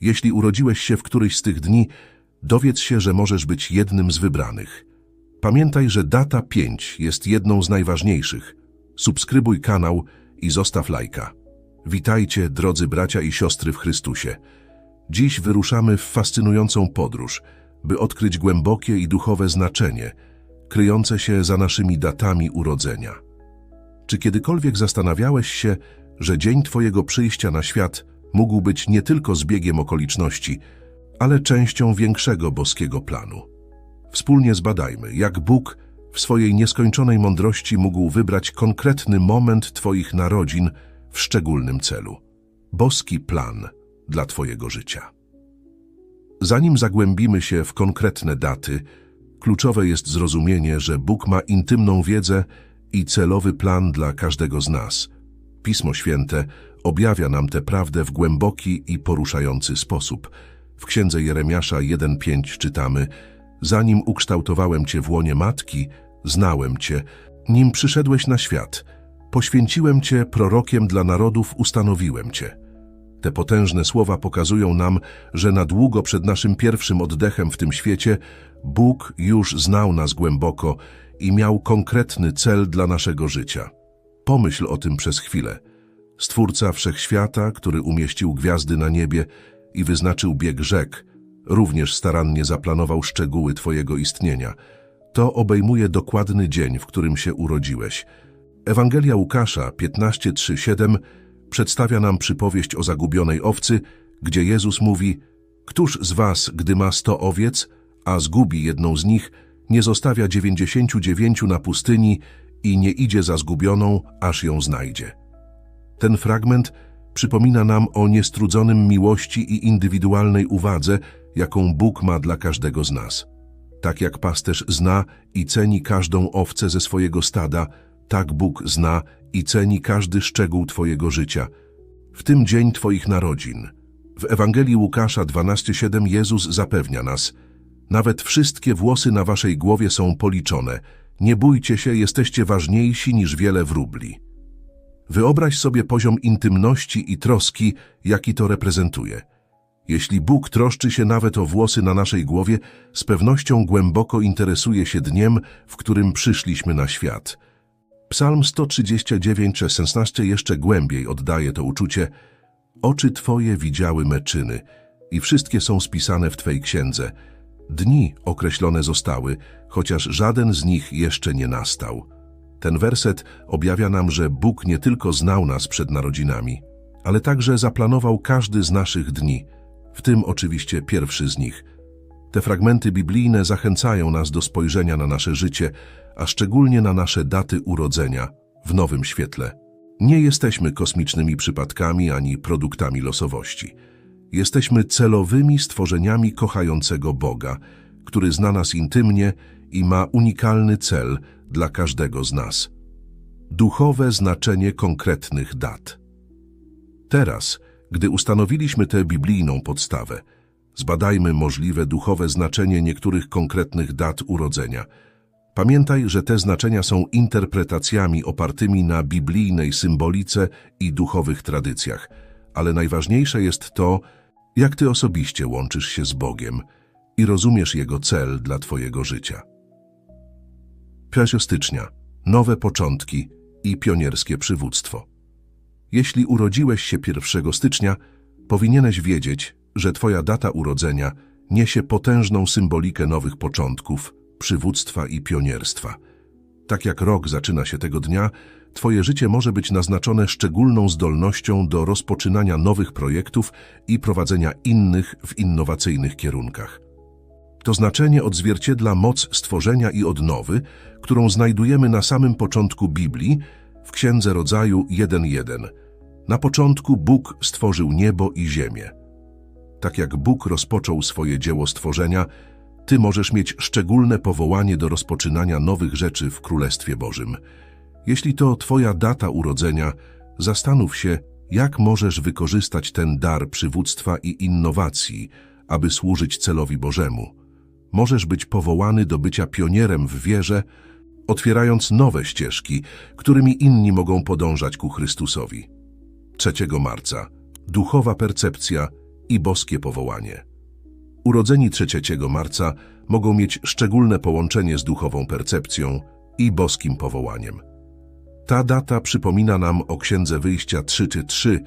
Jeśli urodziłeś się w któryś z tych dni, dowiedz się, że możesz być jednym z wybranych. Pamiętaj, że data 5 jest jedną z najważniejszych. Subskrybuj kanał i zostaw lajka. Witajcie, drodzy bracia i siostry w Chrystusie. Dziś wyruszamy w fascynującą podróż, by odkryć głębokie i duchowe znaczenie, kryjące się za naszymi datami urodzenia. Czy kiedykolwiek zastanawiałeś się, że dzień Twojego przyjścia na świat mógł być nie tylko zbiegiem okoliczności, ale częścią większego boskiego planu? Wspólnie zbadajmy, jak Bóg w swojej nieskończonej mądrości mógł wybrać konkretny moment Twoich narodzin w szczególnym celu. Boski plan dla Twojego życia. Zanim zagłębimy się w konkretne daty, kluczowe jest zrozumienie, że Bóg ma intymną wiedzę i celowy plan dla każdego z nas. Pismo Święte objawia nam tę prawdę w głęboki i poruszający sposób. W Księdze Jeremiasza 1,5 czytamy Zanim ukształtowałem Cię w łonie matki, znałem Cię, nim przyszedłeś na świat. Poświęciłem Cię prorokiem dla narodów, ustanowiłem Cię. Te potężne słowa pokazują nam, że na długo przed naszym pierwszym oddechem w tym świecie Bóg już znał nas głęboko i miał konkretny cel dla naszego życia. Pomyśl o tym przez chwilę. Stwórca Wszechświata, który umieścił gwiazdy na niebie i wyznaczył bieg rzek, również starannie zaplanował szczegóły Twojego istnienia. To obejmuje dokładny dzień, w którym się urodziłeś. Ewangelia Łukasza 15:3-7 przedstawia nam przypowieść o zagubionej owcy, gdzie Jezus mówi Któż z was, gdy ma sto owiec, a zgubi jedną z nich, nie zostawia dziewięćdziesięciu dziewięciu na pustyni i nie idzie za zgubioną, aż ją znajdzie. Ten fragment przypomina nam o niestrudzonym miłości i indywidualnej uwadze, jaką Bóg ma dla każdego z nas. Tak jak pasterz zna i ceni każdą owcę ze swojego stada, tak Bóg zna i ceni każdy szczegół Twojego życia, w tym dzień Twoich narodzin. W Ewangelii Łukasza 12:7 Jezus zapewnia nas: Nawet wszystkie włosy na waszej głowie są policzone. Nie bójcie się, jesteście ważniejsi niż wiele wróbli. Wyobraź sobie poziom intymności i troski, jaki to reprezentuje. Jeśli Bóg troszczy się nawet o włosy na naszej głowie, z pewnością głęboko interesuje się dniem, w którym przyszliśmy na świat – Psalm 139-16 jeszcze głębiej oddaje to uczucie Oczy Twoje widziały me czyny i wszystkie są spisane w Twej księdze. Dni określone zostały, chociaż żaden z nich jeszcze nie nastał. Ten werset objawia nam, że Bóg nie tylko znał nas przed narodzinami, ale także zaplanował każdy z naszych dni, w tym oczywiście pierwszy z nich. Te fragmenty biblijne zachęcają nas do spojrzenia na nasze życie, a szczególnie na nasze daty urodzenia w nowym świetle. Nie jesteśmy kosmicznymi przypadkami ani produktami losowości. Jesteśmy celowymi stworzeniami kochającego Boga, który zna nas intymnie i ma unikalny cel dla każdego z nas. Duchowe znaczenie konkretnych dat. Teraz, gdy ustanowiliśmy tę biblijną podstawę, zbadajmy możliwe duchowe znaczenie niektórych konkretnych dat urodzenia – Pamiętaj, że te znaczenia są interpretacjami opartymi na biblijnej symbolice i duchowych tradycjach, ale najważniejsze jest to, jak ty osobiście łączysz się z Bogiem i rozumiesz Jego cel dla twojego życia. 1 stycznia. Nowe początki i pionierskie przywództwo. Jeśli urodziłeś się 1 stycznia, powinieneś wiedzieć, że twoja data urodzenia niesie potężną symbolikę nowych początków, przywództwa i pionierstwa. Tak jak rok zaczyna się tego dnia, Twoje życie może być naznaczone szczególną zdolnością do rozpoczynania nowych projektów i prowadzenia innych w innowacyjnych kierunkach. To znaczenie odzwierciedla moc stworzenia i odnowy, którą znajdujemy na samym początku Biblii, w Księdze Rodzaju 1.1. Na początku Bóg stworzył niebo i ziemię. Tak jak Bóg rozpoczął swoje dzieło stworzenia, ty możesz mieć szczególne powołanie do rozpoczynania nowych rzeczy w Królestwie Bożym. Jeśli to Twoja data urodzenia, zastanów się, jak możesz wykorzystać ten dar przywództwa i innowacji, aby służyć celowi Bożemu. Możesz być powołany do bycia pionierem w wierze, otwierając nowe ścieżki, którymi inni mogą podążać ku Chrystusowi. 3 marca. Duchowa percepcja i boskie powołanie. Urodzeni 3 marca mogą mieć szczególne połączenie z duchową percepcją i boskim powołaniem. Ta data przypomina nam o Księdze Wyjścia 3 czy 3,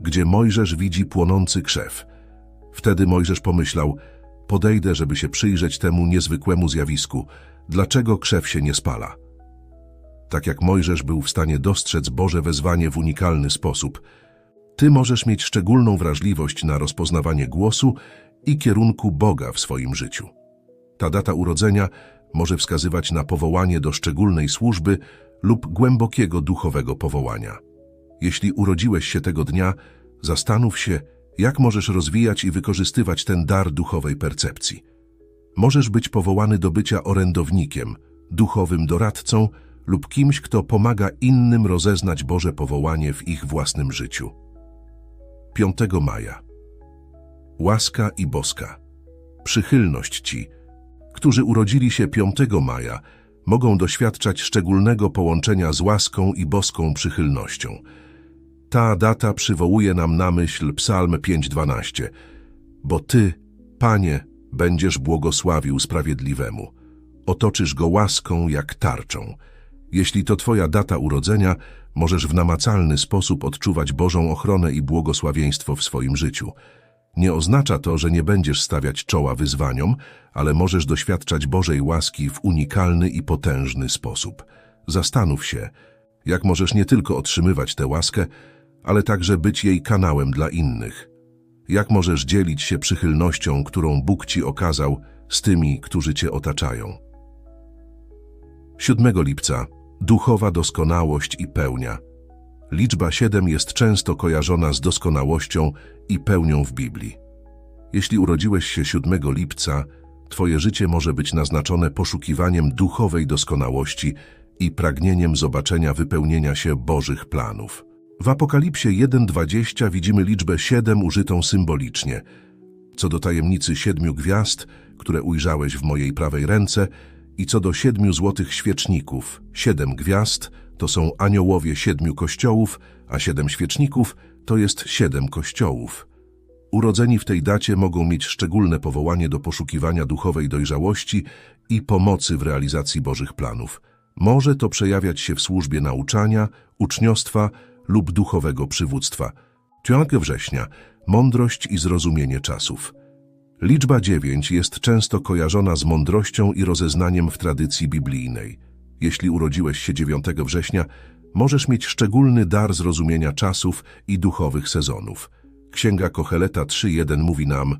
gdzie Mojżesz widzi płonący krzew. Wtedy Mojżesz pomyślał, podejdę, żeby się przyjrzeć temu niezwykłemu zjawisku, dlaczego krzew się nie spala. Tak jak Mojżesz był w stanie dostrzec Boże wezwanie w unikalny sposób, ty możesz mieć szczególną wrażliwość na rozpoznawanie głosu i kierunku Boga w swoim życiu. Ta data urodzenia może wskazywać na powołanie do szczególnej służby lub głębokiego duchowego powołania. Jeśli urodziłeś się tego dnia, zastanów się, jak możesz rozwijać i wykorzystywać ten dar duchowej percepcji. Możesz być powołany do bycia orędownikiem, duchowym doradcą lub kimś, kto pomaga innym rozeznać Boże powołanie w ich własnym życiu. 5 maja Łaska i boska. Przychylność ci, którzy urodzili się 5 maja, mogą doświadczać szczególnego połączenia z łaską i boską przychylnością. Ta data przywołuje nam na myśl Psalm 5:12. Bo Ty, Panie, będziesz błogosławił sprawiedliwemu. Otoczysz go łaską jak tarczą. Jeśli to Twoja data urodzenia, możesz w namacalny sposób odczuwać Bożą ochronę i błogosławieństwo w swoim życiu. Nie oznacza to, że nie będziesz stawiać czoła wyzwaniom, ale możesz doświadczać Bożej łaski w unikalny i potężny sposób. Zastanów się, jak możesz nie tylko otrzymywać tę łaskę, ale także być jej kanałem dla innych. Jak możesz dzielić się przychylnością, którą Bóg Ci okazał, z tymi, którzy Cię otaczają. 7 lipca duchowa doskonałość i pełnia. Liczba 7 jest często kojarzona z doskonałością i pełnią w Biblii. Jeśli urodziłeś się 7 lipca, Twoje życie może być naznaczone poszukiwaniem duchowej doskonałości i pragnieniem zobaczenia wypełnienia się Bożych planów. W Apokalipsie 1.20 widzimy liczbę 7 użytą symbolicznie. Co do tajemnicy siedmiu gwiazd, które ujrzałeś w mojej prawej ręce, i co do siedmiu złotych świeczników, siedem gwiazd to są aniołowie siedmiu kościołów, a siedem świeczników to jest siedem kościołów. Urodzeni w tej dacie mogą mieć szczególne powołanie do poszukiwania duchowej dojrzałości i pomocy w realizacji Bożych planów. Może to przejawiać się w służbie nauczania, uczniostwa lub duchowego przywództwa. 5 września mądrość i zrozumienie czasów. Liczba 9 jest często kojarzona z mądrością i rozeznaniem w tradycji biblijnej. Jeśli urodziłeś się 9 września, możesz mieć szczególny dar zrozumienia czasów i duchowych sezonów. Księga Kocheleta 3.1 mówi nam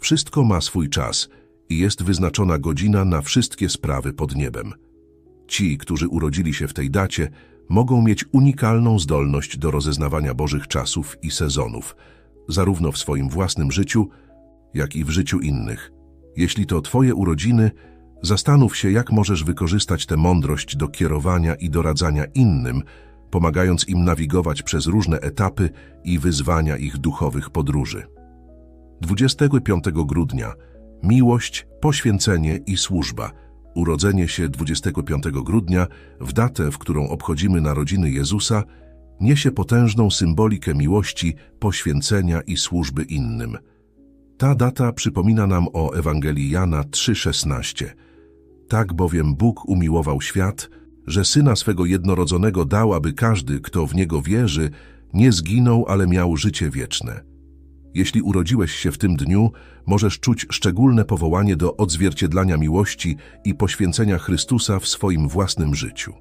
Wszystko ma swój czas i jest wyznaczona godzina na wszystkie sprawy pod niebem. Ci, którzy urodzili się w tej dacie, mogą mieć unikalną zdolność do rozeznawania Bożych czasów i sezonów, zarówno w swoim własnym życiu, jak i w życiu innych. Jeśli to Twoje urodziny, zastanów się, jak możesz wykorzystać tę mądrość do kierowania i doradzania innym, pomagając im nawigować przez różne etapy i wyzwania ich duchowych podróży. 25 grudnia Miłość, poświęcenie i służba. Urodzenie się 25 grudnia, w datę, w którą obchodzimy narodziny Jezusa, niesie potężną symbolikę miłości, poświęcenia i służby innym. Ta data przypomina nam o Ewangelii Jana 3,16. Tak bowiem Bóg umiłował świat, że Syna swego jednorodzonego dał, aby każdy, kto w Niego wierzy, nie zginął, ale miał życie wieczne. Jeśli urodziłeś się w tym dniu, możesz czuć szczególne powołanie do odzwierciedlania miłości i poświęcenia Chrystusa w swoim własnym życiu.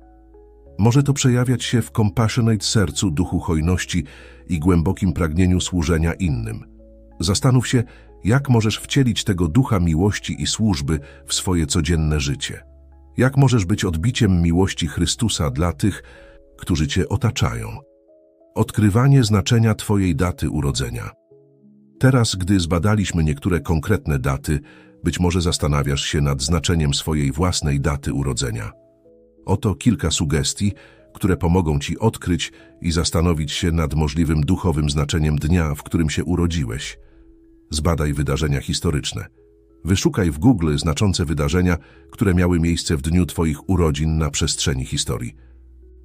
Może to przejawiać się w compassionate sercu duchu hojności i głębokim pragnieniu służenia innym. Zastanów się, jak możesz wcielić tego ducha miłości i służby w swoje codzienne życie. Jak możesz być odbiciem miłości Chrystusa dla tych, którzy Cię otaczają. Odkrywanie znaczenia Twojej daty urodzenia. Teraz, gdy zbadaliśmy niektóre konkretne daty, być może zastanawiasz się nad znaczeniem swojej własnej daty urodzenia. Oto kilka sugestii, które pomogą Ci odkryć i zastanowić się nad możliwym duchowym znaczeniem dnia, w którym się urodziłeś. Zbadaj wydarzenia historyczne. Wyszukaj w Google znaczące wydarzenia, które miały miejsce w dniu Twoich urodzin na przestrzeni historii.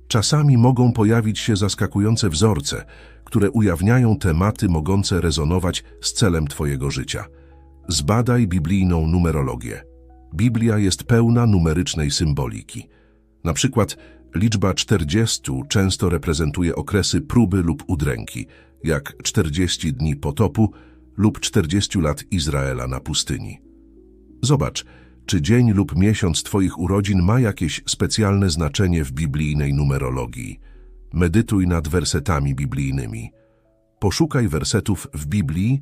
Czasami mogą pojawić się zaskakujące wzorce, które ujawniają tematy mogące rezonować z celem Twojego życia. Zbadaj biblijną numerologię. Biblia jest pełna numerycznej symboliki. Na przykład liczba 40 często reprezentuje okresy próby lub udręki, jak 40 dni potopu lub 40 lat Izraela na pustyni. Zobacz, czy dzień lub miesiąc Twoich urodzin ma jakieś specjalne znaczenie w biblijnej numerologii. Medytuj nad wersetami biblijnymi. Poszukaj wersetów w Biblii,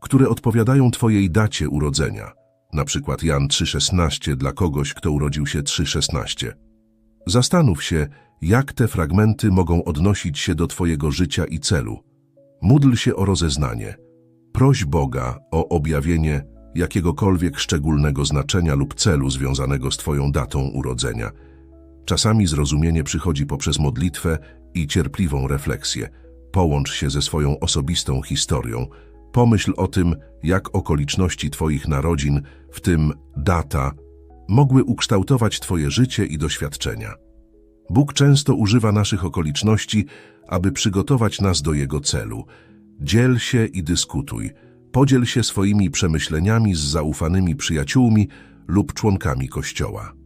które odpowiadają Twojej dacie urodzenia. Na przykład Jan 3,16 dla kogoś, kto urodził się 3,16. Zastanów się, jak te fragmenty mogą odnosić się do Twojego życia i celu. Módl się o rozeznanie. Proś Boga o objawienie jakiegokolwiek szczególnego znaczenia lub celu związanego z Twoją datą urodzenia. Czasami zrozumienie przychodzi poprzez modlitwę i cierpliwą refleksję. Połącz się ze swoją osobistą historią. Pomyśl o tym, jak okoliczności Twoich narodzin, w tym data, mogły ukształtować Twoje życie i doświadczenia. Bóg często używa naszych okoliczności, aby przygotować nas do Jego celu. Dziel się i dyskutuj. Podziel się swoimi przemyśleniami z zaufanymi przyjaciółmi lub członkami Kościoła.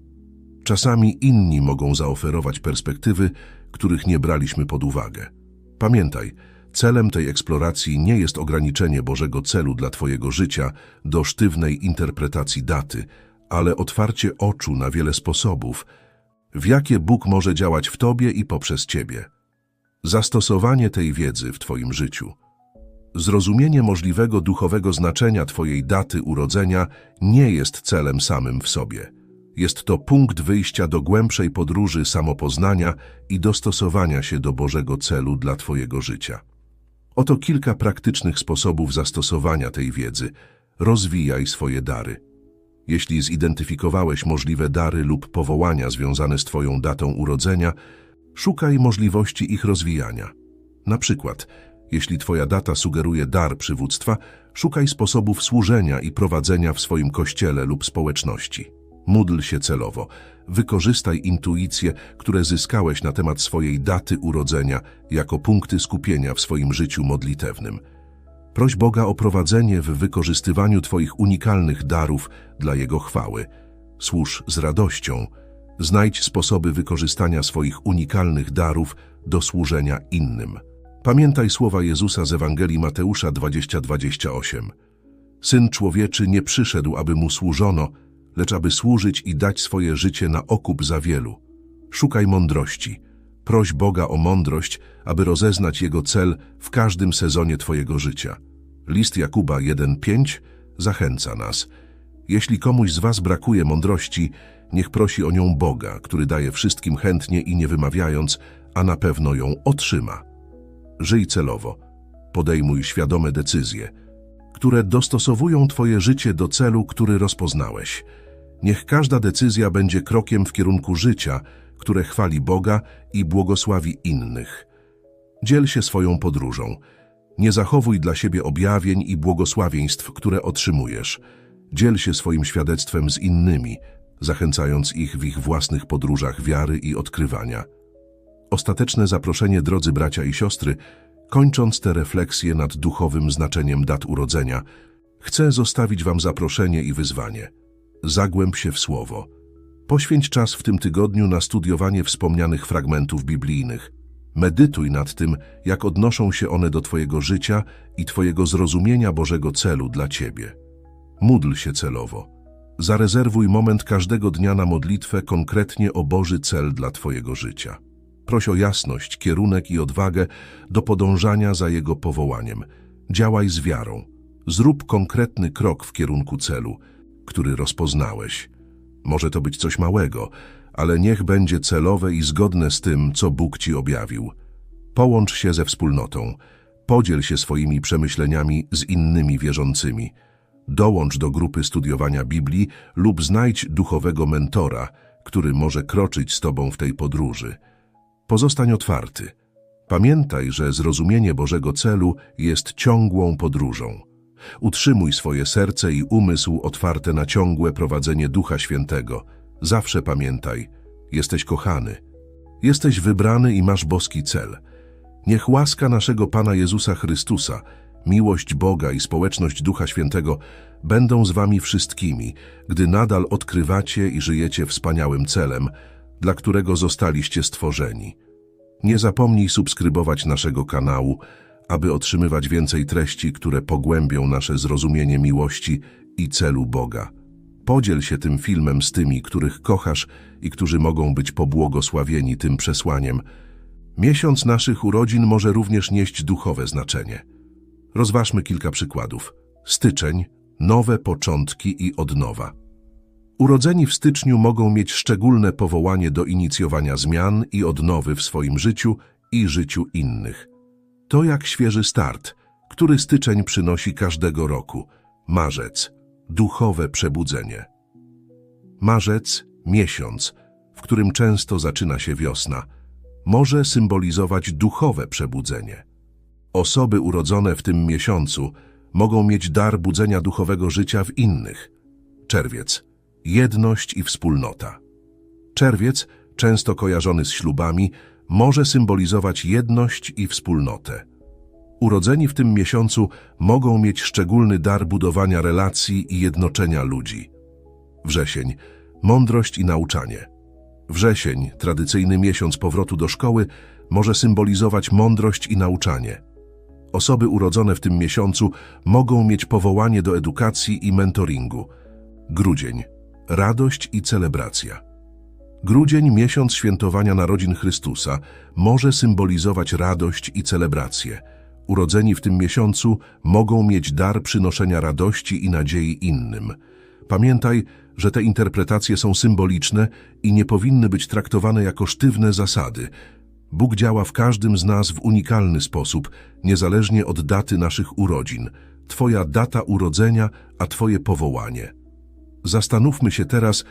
Czasami inni mogą zaoferować perspektywy, których nie braliśmy pod uwagę. Pamiętaj, celem tej eksploracji nie jest ograniczenie Bożego celu dla Twojego życia do sztywnej interpretacji daty, ale otwarcie oczu na wiele sposobów, w jakie Bóg może działać w Tobie i poprzez Ciebie. Zastosowanie tej wiedzy w Twoim życiu. Zrozumienie możliwego duchowego znaczenia Twojej daty urodzenia nie jest celem samym w sobie. Jest to punkt wyjścia do głębszej podróży samopoznania i dostosowania się do Bożego celu dla Twojego życia. Oto kilka praktycznych sposobów zastosowania tej wiedzy. Rozwijaj swoje dary. Jeśli zidentyfikowałeś możliwe dary lub powołania związane z Twoją datą urodzenia, szukaj możliwości ich rozwijania. Na przykład, jeśli Twoja data sugeruje dar przywództwa, szukaj sposobów służenia i prowadzenia w swoim kościele lub społeczności. Módl się celowo. Wykorzystaj intuicje, które zyskałeś na temat swojej daty urodzenia jako punkty skupienia w swoim życiu modlitewnym. Proś Boga o prowadzenie w wykorzystywaniu Twoich unikalnych darów dla Jego chwały. Służ z radością. Znajdź sposoby wykorzystania swoich unikalnych darów do służenia innym. Pamiętaj słowa Jezusa z Ewangelii Mateusza 20:28. Syn człowieczy nie przyszedł, aby mu służono, lecz aby służyć i dać swoje życie na okup za wielu. Szukaj mądrości. Proś Boga o mądrość, aby rozeznać Jego cel w każdym sezonie Twojego życia. List Jakuba 1:5 zachęca nas. Jeśli komuś z Was brakuje mądrości, niech prosi o nią Boga, który daje wszystkim chętnie i nie wymawiając, a na pewno ją otrzyma. Żyj celowo. Podejmuj świadome decyzje, które dostosowują Twoje życie do celu, który rozpoznałeś. Niech każda decyzja będzie krokiem w kierunku życia, które chwali Boga i błogosławi innych. Dziel się swoją podróżą. Nie zachowuj dla siebie objawień i błogosławieństw, które otrzymujesz. Dziel się swoim świadectwem z innymi, zachęcając ich w ich własnych podróżach wiary i odkrywania. Ostateczne zaproszenie, drodzy bracia i siostry, kończąc te refleksje nad duchowym znaczeniem dat urodzenia, chcę zostawić Wam zaproszenie i wyzwanie. Zagłęb się w Słowo. Poświęć czas w tym tygodniu na studiowanie wspomnianych fragmentów biblijnych. Medytuj nad tym, jak odnoszą się one do Twojego życia i Twojego zrozumienia Bożego celu dla Ciebie. Módl się celowo. Zarezerwuj moment każdego dnia na modlitwę konkretnie o Boży cel dla Twojego życia. Proś o jasność, kierunek i odwagę do podążania za Jego powołaniem. Działaj z wiarą. Zrób konkretny krok w kierunku celu, który rozpoznałeś. Może to być coś małego, ale niech będzie celowe i zgodne z tym, co Bóg Ci objawił. Połącz się ze wspólnotą. Podziel się swoimi przemyśleniami z innymi wierzącymi. Dołącz do grupy studiowania Biblii lub znajdź duchowego mentora, który może kroczyć z Tobą w tej podróży. Pozostań otwarty. Pamiętaj, że zrozumienie Bożego celu jest ciągłą podróżą. Utrzymuj swoje serce i umysł otwarte na ciągłe prowadzenie Ducha Świętego. Zawsze pamiętaj, jesteś kochany. Jesteś wybrany i masz boski cel. Niech łaska naszego Pana Jezusa Chrystusa, miłość Boga i społeczność Ducha Świętego będą z wami wszystkimi, gdy nadal odkrywacie i żyjecie wspaniałym celem, dla którego zostaliście stworzeni. Nie zapomnij subskrybować naszego kanału, aby otrzymywać więcej treści, które pogłębią nasze zrozumienie miłości i celu Boga. Podziel się tym filmem z tymi, których kochasz i którzy mogą być pobłogosławieni tym przesłaniem. Miesiąc naszych urodzin może również nieść duchowe znaczenie. Rozważmy kilka przykładów. Styczeń, nowe początki i odnowa. Urodzeni w styczniu mogą mieć szczególne powołanie do inicjowania zmian i odnowy w swoim życiu i życiu innych. To jak świeży start, który styczeń przynosi każdego roku. Marzec, duchowe przebudzenie. Marzec, miesiąc, w którym często zaczyna się wiosna, może symbolizować duchowe przebudzenie. Osoby urodzone w tym miesiącu mogą mieć dar budzenia duchowego życia w innych. Czerwiec, jedność i wspólnota. Czerwiec, często kojarzony z ślubami, może symbolizować jedność i wspólnotę. Urodzeni w tym miesiącu mogą mieć szczególny dar budowania relacji i jednoczenia ludzi. Wrzesień, mądrość i nauczanie. Wrzesień, tradycyjny miesiąc powrotu do szkoły, może symbolizować mądrość i nauczanie. Osoby urodzone w tym miesiącu mogą mieć powołanie do edukacji i mentoringu. Grudzień, radość i celebracja. Grudzień, miesiąc świętowania narodzin Chrystusa, może symbolizować radość i celebrację. Urodzeni w tym miesiącu mogą mieć dar przynoszenia radości i nadziei innym. Pamiętaj, że te interpretacje są symboliczne i nie powinny być traktowane jako sztywne zasady. Bóg działa w każdym z nas w unikalny sposób, niezależnie od daty naszych urodzin. Twoja data urodzenia, a Twoje powołanie. Zastanówmy się teraz,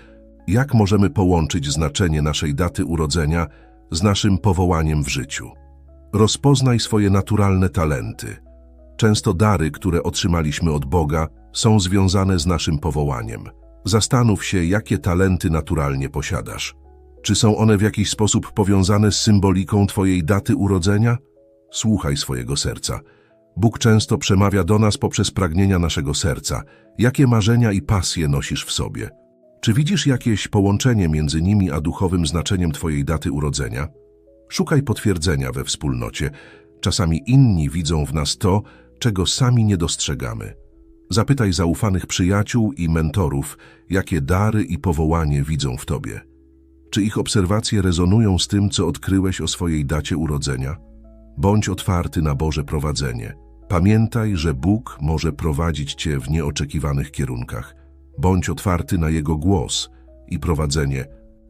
jak możemy połączyć znaczenie naszej daty urodzenia z naszym powołaniem w życiu. Rozpoznaj swoje naturalne talenty. Często dary, które otrzymaliśmy od Boga, są związane z naszym powołaniem. Zastanów się, jakie talenty naturalnie posiadasz. Czy są one w jakiś sposób powiązane z symboliką Twojej daty urodzenia? Słuchaj swojego serca. Bóg często przemawia do nas poprzez pragnienia naszego serca. Jakie marzenia i pasje nosisz w sobie? Czy widzisz jakieś połączenie między nimi a duchowym znaczeniem Twojej daty urodzenia? Szukaj potwierdzenia we wspólnocie. Czasami inni widzą w nas to, czego sami nie dostrzegamy. Zapytaj zaufanych przyjaciół i mentorów, jakie dary i powołanie widzą w Tobie. Czy ich obserwacje rezonują z tym, co odkryłeś o swojej dacie urodzenia? Bądź otwarty na Boże prowadzenie. Pamiętaj, że Bóg może prowadzić Cię w nieoczekiwanych kierunkach. Bądź otwarty na Jego głos i prowadzenie,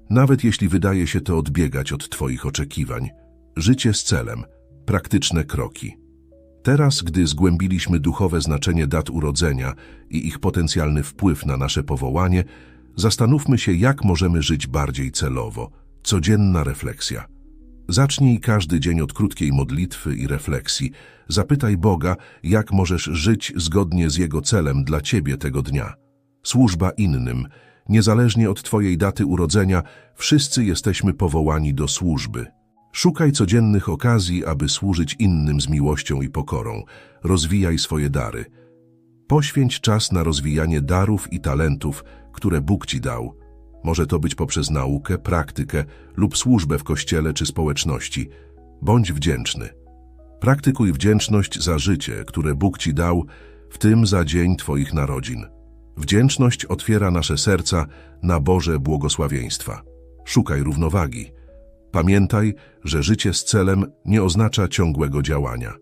nawet jeśli wydaje się to odbiegać od Twoich oczekiwań. Życie z celem, praktyczne kroki. Teraz, gdy zgłębiliśmy duchowe znaczenie dat urodzenia i ich potencjalny wpływ na nasze powołanie, zastanówmy się, jak możemy żyć bardziej celowo. Codzienna refleksja. Zacznij każdy dzień od krótkiej modlitwy i refleksji. Zapytaj Boga, jak możesz żyć zgodnie z Jego celem dla Ciebie tego dnia. Służba innym. Niezależnie od Twojej daty urodzenia, wszyscy jesteśmy powołani do służby. Szukaj codziennych okazji, aby służyć innym z miłością i pokorą. Rozwijaj swoje dary. Poświęć czas na rozwijanie darów i talentów, które Bóg Ci dał. Może to być poprzez naukę, praktykę lub służbę w kościele czy społeczności. Bądź wdzięczny. Praktykuj wdzięczność za życie, które Bóg Ci dał, w tym za dzień Twoich narodzin. Wdzięczność otwiera nasze serca na Boże błogosławieństwa. Szukaj równowagi. Pamiętaj, że życie z celem nie oznacza ciągłego działania.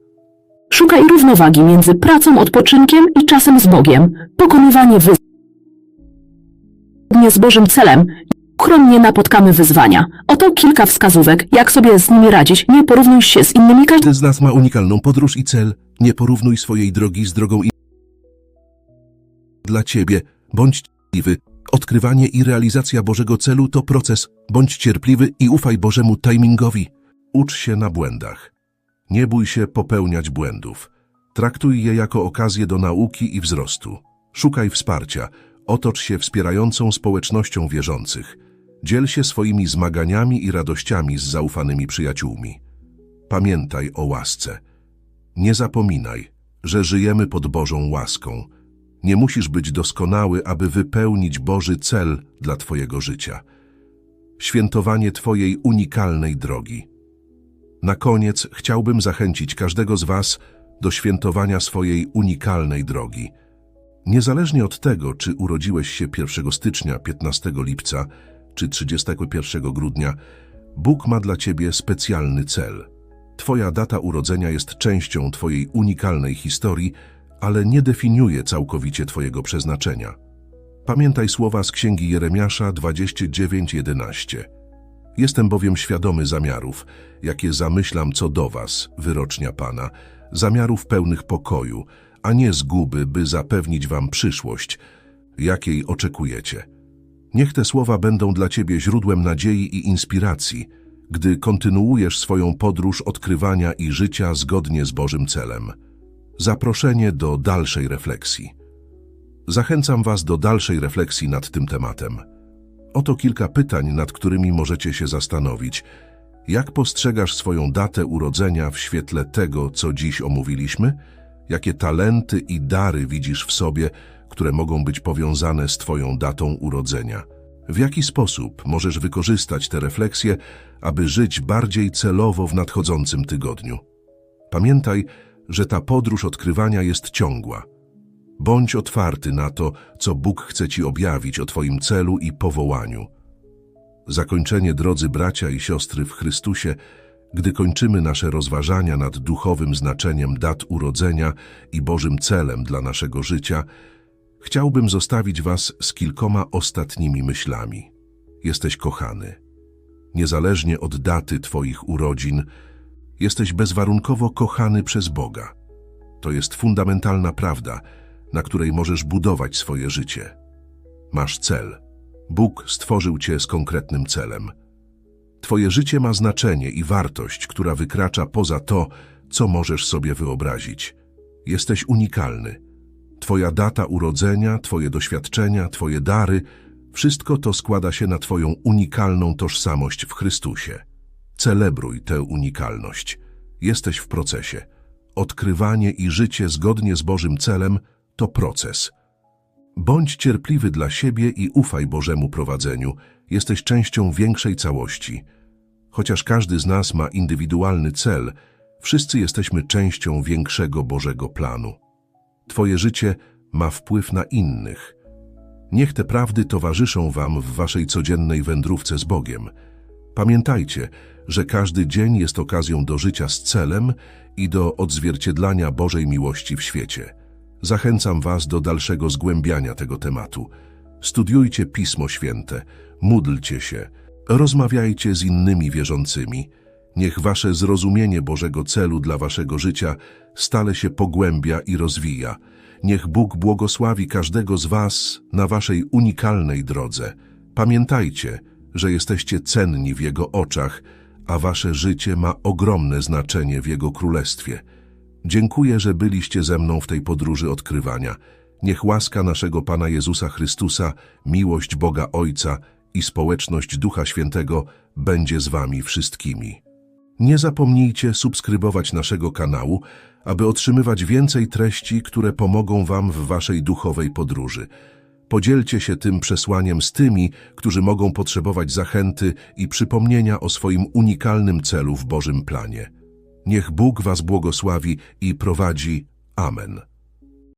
Szukaj równowagi między pracą, odpoczynkiem i czasem z Bogiem. Pokonywanie wyzwań z Bożym celem. Chronnie napotkamy wyzwania. Oto kilka wskazówek, jak sobie z nimi radzić. Nie porównuj się z innymi. Każdy Każdy z nas ma unikalną podróż i cel. Nie porównuj swojej drogi z drogą. Dla Ciebie. Bądź cierpliwy. Odkrywanie i realizacja Bożego celu to proces. Bądź cierpliwy i ufaj Bożemu timingowi. Ucz się na błędach. Nie bój się popełniać błędów. Traktuj je jako okazję do nauki i wzrostu. Szukaj wsparcia. Otocz się wspierającą społecznością wierzących. Dziel się swoimi zmaganiami i radościami z zaufanymi przyjaciółmi. Pamiętaj o łasce. Nie zapominaj, że żyjemy pod Bożą łaską. Nie musisz być doskonały, aby wypełnić Boży cel dla Twojego życia. Świętowanie Twojej unikalnej drogi. Na koniec chciałbym zachęcić każdego z Was do świętowania swojej unikalnej drogi. Niezależnie od tego, czy urodziłeś się 1 stycznia, 15 lipca czy 31 grudnia, Bóg ma dla Ciebie specjalny cel. Twoja data urodzenia jest częścią Twojej unikalnej historii, ale nie definiuje całkowicie Twojego przeznaczenia. Pamiętaj słowa z Księgi Jeremiasza 29:11. Jestem bowiem świadomy zamiarów, jakie zamyślam co do was, wyrocznia Pana, zamiarów pełnych pokoju, a nie zguby, by zapewnić wam przyszłość, jakiej oczekujecie. Niech te słowa będą dla ciebie źródłem nadziei i inspiracji, gdy kontynuujesz swoją podróż odkrywania i życia zgodnie z Bożym celem. Zaproszenie do dalszej refleksji. Zachęcam Was do dalszej refleksji nad tym tematem. Oto kilka pytań, nad którymi możecie się zastanowić. Jak postrzegasz swoją datę urodzenia w świetle tego, co dziś omówiliśmy? Jakie talenty i dary widzisz w sobie, które mogą być powiązane z Twoją datą urodzenia? W jaki sposób możesz wykorzystać te refleksje, aby żyć bardziej celowo w nadchodzącym tygodniu? Pamiętaj, że ta podróż odkrywania jest ciągła. Bądź otwarty na to, co Bóg chce Ci objawić o Twoim celu i powołaniu. Zakończenie, drodzy bracia i siostry w Chrystusie, gdy kończymy nasze rozważania nad duchowym znaczeniem dat urodzenia i Bożym celem dla naszego życia, chciałbym zostawić Was z kilkoma ostatnimi myślami. Jesteś kochany. Niezależnie od daty Twoich urodzin, jesteś bezwarunkowo kochany przez Boga. To jest fundamentalna prawda, na której możesz budować swoje życie. Masz cel. Bóg stworzył cię z konkretnym celem. Twoje życie ma znaczenie i wartość, która wykracza poza to, co możesz sobie wyobrazić. Jesteś unikalny. Twoja data urodzenia, Twoje doświadczenia, Twoje dary, wszystko to składa się na Twoją unikalną tożsamość w Chrystusie. Celebruj tę unikalność. Jesteś w procesie. Odkrywanie i życie zgodnie z Bożym celem to proces. Bądź cierpliwy dla siebie i ufaj Bożemu prowadzeniu. Jesteś częścią większej całości. Chociaż każdy z nas ma indywidualny cel, wszyscy jesteśmy częścią większego Bożego planu. Twoje życie ma wpływ na innych. Niech te prawdy towarzyszą Wam w Waszej codziennej wędrówce z Bogiem. Pamiętajcie, że każdy dzień jest okazją do życia z celem i do odzwierciedlania Bożej miłości w świecie. Zachęcam Was do dalszego zgłębiania tego tematu. Studiujcie Pismo Święte, módlcie się, rozmawiajcie z innymi wierzącymi. Niech Wasze zrozumienie Bożego celu dla Waszego życia stale się pogłębia i rozwija. Niech Bóg błogosławi każdego z Was na Waszej unikalnej drodze. Pamiętajcie, że jesteście cenni w Jego oczach, a Wasze życie ma ogromne znaczenie w Jego Królestwie. Dziękuję, że byliście ze mną w tej podróży odkrywania. Niech łaska naszego Pana Jezusa Chrystusa, miłość Boga Ojca i społeczność Ducha Świętego będzie z Wami wszystkimi. Nie zapomnijcie subskrybować naszego kanału, aby otrzymywać więcej treści, które pomogą Wam w Waszej duchowej podróży. Podzielcie się tym przesłaniem z tymi, którzy mogą potrzebować zachęty i przypomnienia o swoim unikalnym celu w Bożym planie. Niech Bóg Was błogosławi i prowadzi. Amen.